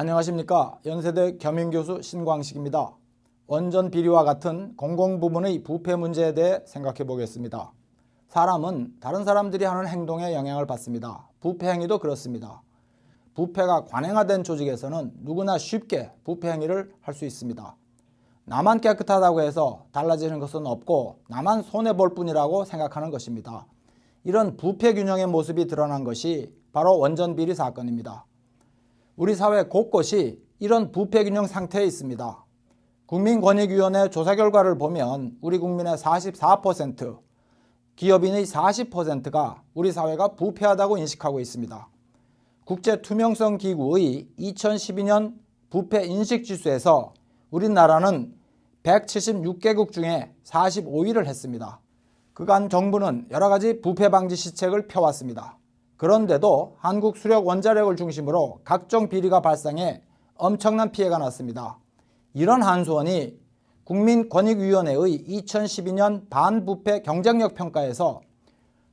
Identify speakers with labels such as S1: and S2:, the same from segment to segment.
S1: 안녕하십니까 연세대 겸임교수 신광식입니다. 원전 비리와 같은 공공부문의 부패 문제에 대해 생각해 보겠습니다. 사람은 다른 사람들이 하는 행동에 영향을 받습니다. 부패 행위도 그렇습니다. 부패가 관행화된 조직에서는 누구나 쉽게 부패 행위를 할 수 있습니다. 나만 깨끗하다고 해서 달라지는 것은 없고 나만 손해볼 뿐이라고 생각하는 것입니다. 이런 부패 균형의 모습이 드러난 것이 바로 원전 비리 사건입니다. 우리 사회 곳곳이 이런 부패 균형 상태에 있습니다. 국민권익위원회 조사 결과를 보면 우리 국민의 44%, 기업인의 40%가 우리 사회가 부패하다고 인식하고 있습니다. 국제투명성기구의 2012년 부패 인식지수에서 우리나라는 176개국 중에 45위를 했습니다. 그간 정부는 여러 가지 부패 방지 시책을 펴왔습니다. 그런데도 한국 수력 원자력을 중심으로 각종 비리가 발생해 엄청난 피해가 났습니다. 이런 한수원이 국민권익위원회의 2012년 반부패 경쟁력 평가에서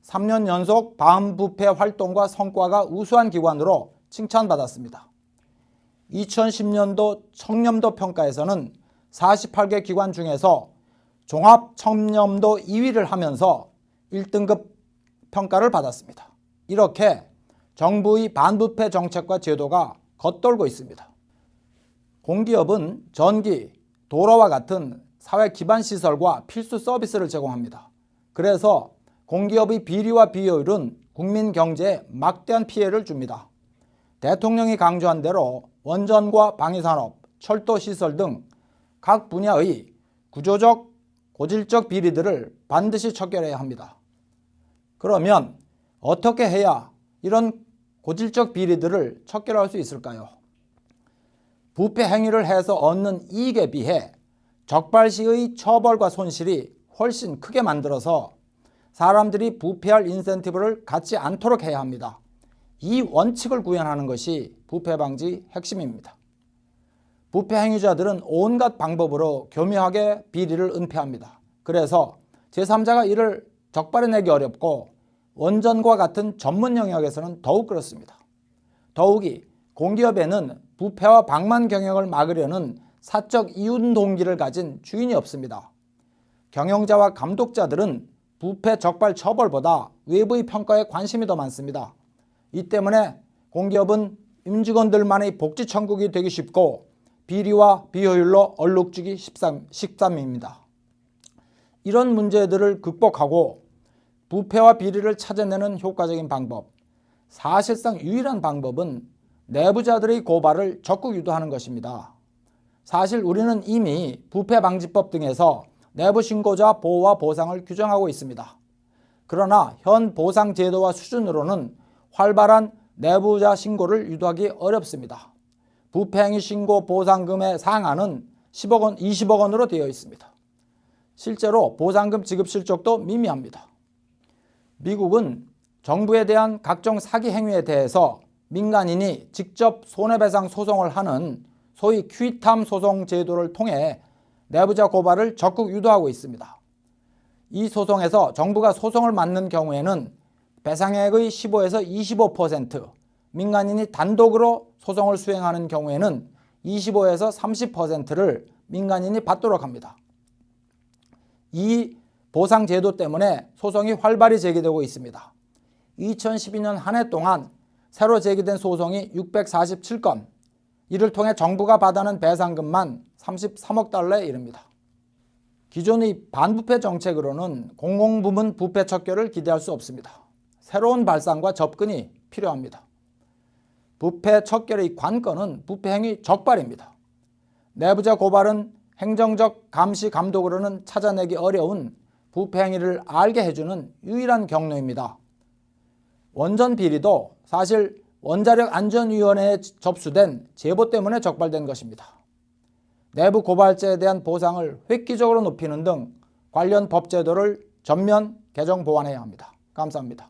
S1: 3년 연속 반부패 활동과 성과가 우수한 기관으로 칭찬받았습니다. 2010년도 청렴도 평가에서는 48개 기관 중에서 종합 청렴도 2위를 하면서 1등급 평가를 받았습니다. 이렇게 정부의 반부패 정책과 제도가 겉돌고 있습니다. 공기업은 전기, 도로와 같은 사회 기반 시설과 필수 서비스를 제공합니다. 그래서 공기업의 비리와 비효율은 국민 경제에 막대한 피해를 줍니다. 대통령이 강조한 대로 원전과 방위산업, 철도시설 등 각 분야의 구조적, 고질적 비리들을 반드시 척결해야 합니다. 그러면 어떻게 해야 이런 고질적 비리들을 척결할 수 있을까요? 부패 행위를 해서 얻는 이익에 비해 적발 시의 처벌과 손실이 훨씬 크게 만들어서 사람들이 부패할 인센티브를 갖지 않도록 해야 합니다. 이 원칙을 구현하는 것이 부패 방지 핵심입니다. 부패 행위자들은 온갖 방법으로 교묘하게 비리를 은폐합니다. 그래서 제3자가 이를 적발해내기 어렵고 원전과 같은 전문 영역에서는 더욱 그렇습니다. 더욱이 공기업에는 부패와 방만 경영을 막으려는 사적 이윤 동기를 가진 주인이 없습니다. 경영자와 감독자들은 부패 적발 처벌보다 외부의 평가에 관심이 더 많습니다. 이 때문에 공기업은 임직원들만의 복지 천국이 되기 쉽고 비리와 비효율로 얼룩지기 식삼입니다. 이런 문제들을 극복하고 부패와 비리를 찾아내는 효과적인 방법, 사실상 유일한 방법은 내부자들의 고발을 적극 유도하는 것입니다. 사실 우리는 이미 부패방지법 등에서 내부 신고자 보호와 보상을 규정하고 있습니다. 그러나 현 보상 제도와 수준으로는 활발한 내부자 신고를 유도하기 어렵습니다. 부패행위 신고 보상금의 상한은 10억 원, 20억 원으로 되어 있습니다. 실제로 보상금 지급 실적도 미미합니다. 미국은 정부에 대한 각종 사기 행위에 대해서 민간인이 직접 손해배상 소송을 하는 소위 퀴탐 소송 제도를 통해 내부자 고발을 적극 유도하고 있습니다. 이 소송에서 정부가 소송을 맡는 경우에는 배상액의 15에서 25%, 민간인이 단독으로 소송을 수행하는 경우에는 25에서 30%를 민간인이 받도록 합니다. 이 보상 제도 때문에 소송이 활발히 제기되고 있습니다. 2012년 한 해 동안 새로 제기된 소송이 647건, 이를 통해 정부가 받아는 배상금만 33억 달러에 이릅니다. 기존의 반부패 정책으로는 공공부문 부패 척결을 기대할 수 없습니다. 새로운 발상과 접근이 필요합니다. 부패 척결의 관건은 부패 행위 적발입니다. 내부자 고발은 행정적 감시 감독으로는 찾아내기 어려운 부패 행위를 알게 해주는 유일한 경로입니다. 원전 비리도 사실 원자력 안전위원회에 접수된 제보 때문에 적발된 것입니다. 내부 고발자에 대한 보상을 획기적으로 높이는 등 관련 법 제도를 전면 개정 보완해야 합니다. 감사합니다.